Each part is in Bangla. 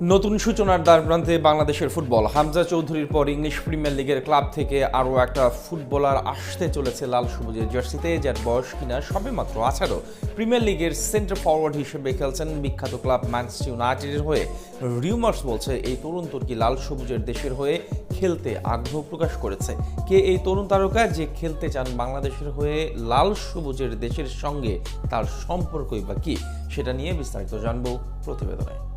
নতুন সূচনার দ্বার প্রান্তে বাংলাদেশের ফুটবল। হামজা চৌধুরীর পর ইংলিশ প্রিমিয়ার লিগের ক্লাব থেকে আরও একটা ফুটবলার আসতে চলেছে লাল সবুজের জার্সিতে, যার বয়স কিনা সবে মাত্র আঠারো। প্রিমিয়ার লিগের সেন্টার ফরওয়ার্ড হিসেবে খেলছেন বিখ্যাত ক্লাব ম্যানচেস্টার ইউনাইটেডের হয়ে। রিউমার্স বলছে, এই তরুণ তুর্কি লাল সবুজের দেশের হয়ে খেলতে আগ্রহ প্রকাশ করেছে। কে এই তরুণ তারকা যে খেলতে চান বাংলাদেশের হয়ে লাল সবুজের দেশের সঙ্গে, তার সম্পর্কই বা কি, সেটা নিয়ে বিস্তারিত জানব প্রতিবেদনে।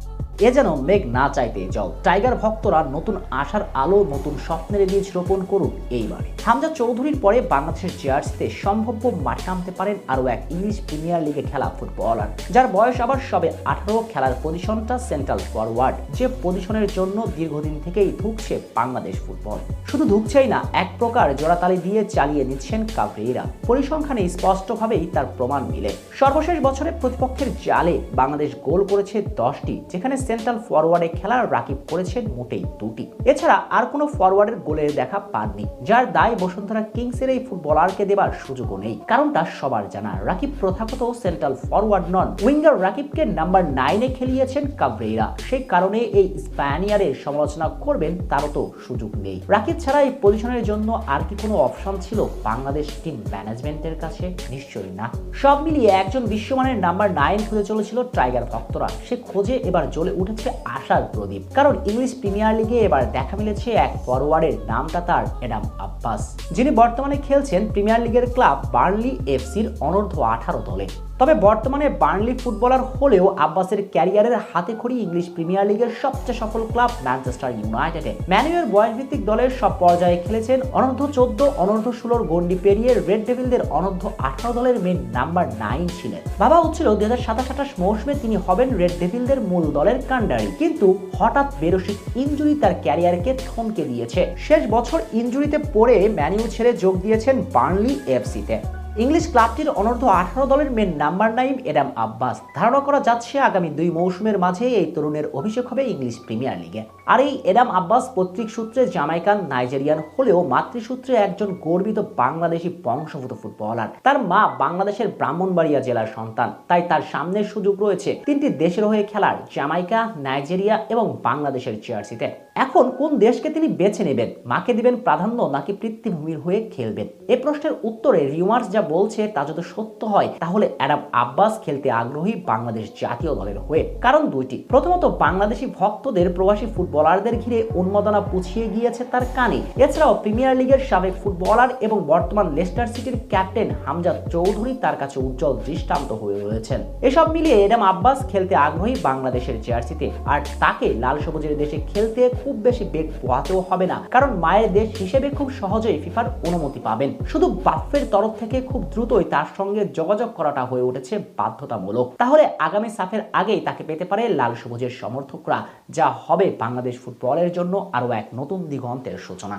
এ যেন মেঘ না চাইতে জল টাইগার ভক্তরা নতুন আশার আলো, নতুন স্বপ্নের বীজ রোপণ করুক এইবারে। হামজা চৌধুরীর পরে বাংলাদেশের জার্সিতে সম্ভাব্য মাঠে নামতে পারেন আরও এক ইংলিশ প্রিমিয়ার লিগে খেলা ফুটবলার, যার বয়স আবার সবে আঠারো, খেলার পজিশনটা সেন্ট্রাল ফরওয়ার্ড, যে পজিশনের জন্য দীর্ঘদিন থেকেই ধুকছে বাংলাদেশ ফুটবল। শুধু ধুকছেই না, এক প্রকার জোড়াতালি দিয়ে চালিয়ে নিচ্ছেন কাবরেইরা পরিসংখ্যানে স্পষ্টভাবেই তার প্রমাণ মিলে। সর্বশেষ বছরে প্রতিপক্ষের জালে বাংলাদেশ গোল করেছে দশটি, যেখানে সেন্ট্রাল ফরওয়ার্ডে খেলার রাকিব করেছেন মোটেই দুটি। এছাড়া আর কোনো ফরওয়ার্ডের গোলের দেখা পাননি, যার দায় বসুন্ধরা কিংসের এই ফুটবলারকে দেবার সুযোগও নেই। কারণটা সবার জানা, রাকিব প্রথাগত সেন্ট্রাল ফরওয়ার্ড নন। উইঙ্গার রাকিবকে নাম্বার নাইনে খেলিয়েছেন কাবরেইরা সেই কারণে এই স্প্যানিয়ারের সমালোচনা করবেন তারও তো সুযোগ নেই। রাকিব ছাড়া এই পজিশনের জন্য আর কি কোনো অপশন ছিল বাংলাদেশ টিম ম্যানেজমেন্টের কাছে? নিশ্চয়ই না। সব মিলিয়ে একজন বিশ্বমানের নাম্বার নাইন খুঁজে চলেছিল টাইগার ভক্তরা। সে খোঁজে এবার জ্বলে উঠেছে আশার প্রদীপ। কারণ ইংলিশ প্রিমিয়ার লিগে এবার দেখা মিলেছে এক ফরওয়ার্ডের নামটা তার এডাম আব্বাস, যিনি বর্তমানে খেলছেন প্রিমিয়ার লিগের ক্লাব বার্লি এফসির অনর্ধ আঠারো দলে। তবে বর্তমানে বার্নলি ফুটবলার হলেও আব্বাসের ক্যারিয়ারের হাতে খড়ি ইংলিশ প্রিমিয়ার লিগের সবচেয়ে সফল ক্লাব ম্যানচেস্টার ইউনাইটেডে। ম্যানুয়েল বয়সভিত্তিক দলের সব পর্যায়ে খেলেছেন অনূর্ধ্ব চোদ্দ, অনূর্ধ্ব ষোলোর গন্ডি পেরিয়ে রেড ডেভিলদের অনূর্ধ্ব আঠারো দলের মেন নাম্বার নাইন ছিলেন। ভাবা হচ্ছিল দুই হাজার সাতাশ আঠাশ মৌসুমে তিনি হবেন রেড ডেভিলদের মূল দলের কান্ডারি কিন্তু হঠাৎ বেরসিক ইঞ্জুরি তার ক্যারিয়ারকে থমকে দিয়েছে। শেষ বছর ইঞ্জুরিতে পড়ে ম্যানিউ ছেড়ে যোগ দিয়েছেন বার্নলি এফসিতে ইংলিশ ক্লাবটির অনর্ধ আঠারো দলের main number nine Adam Abbas. ধারণা করা যাচ্ছে আগামী দুই মৌসুমের মাঝে এই তরুণের অভিষেক হবে ইংলিশ প্রিমিয়ার লিগে। আর এই এডাম আব্বাস পৈতৃক সূত্রে জামাইকান নাইজেরিয়ান হলেও মাতৃসূত্রে একজন গর্বিত বাংলাদেশি বংশভূত ফুটবলার। তার মা বাংলাদেশের ব্রাহ্মণবাড়িয়া জেলার সন্তান। তাই তার সামনের সুযোগ রয়েছে তিনটি দেশের হয়ে খেলার, জামাইকা, নাইজেরিয়া এবং বাংলাদেশের জার্সিতে। এখন কোন দেশকে তিনি বেছে নেবেন? মাকে দিবেন প্রাধান্য নাকি পৃথিবীভূমির হয়ে খেলবেন? এ প্রশ্নের উত্তরে রিউমার্স যা বলছে তা যদি সত্য হয়, তাহলে অ্যাডাম আব্বাস খেলতে আগ্রহী বাংলাদেশ জাতীয় দলের হয়ে। কারণ দুইটি। প্রথমত, বাংলাদেশি ভক্তদের প্রবাসী ফুটবলারদের ঘিরে উন্মাদনা পুছিয়ে গিয়েছে তার কানে। এছাড়াও প্রিমিয়ার লিগের সাবেক ফুটবলার এবং বর্তমান লেস্টার সিটির ক্যাপ্টেন হামজা চৌধুরী তার কাছে উজ্জ্বল দৃষ্টান্ত হয়ে রয়েছেন। এসব মিলিয়ে এডাম আব্বাস খেলতে আগ্রহী বাংলাদেশের জার্সিতে। আর তাকে লাল সবুজের দেশে খেলতে খুব বেশি বেগ পোহাতেও হবে না, কারণ মায়ের দেশ হিসেবে খুব সহজেই ফিফার অনুমতি পাবেন। শুধু বাফের তরফ থেকে খুব দ্রুতই তার সঙ্গে যোগাযোগ করাটা হয়ে উঠেছে বাধ্যতামূলক। তাহলে আগামী সাফের আগেই তাকে পেতে পারে লাল সবুজের সমর্থকরা, যা হবে বাংলাদেশ ফুটবলের জন্য আরও এক নতুন দিগন্তের সূচনা।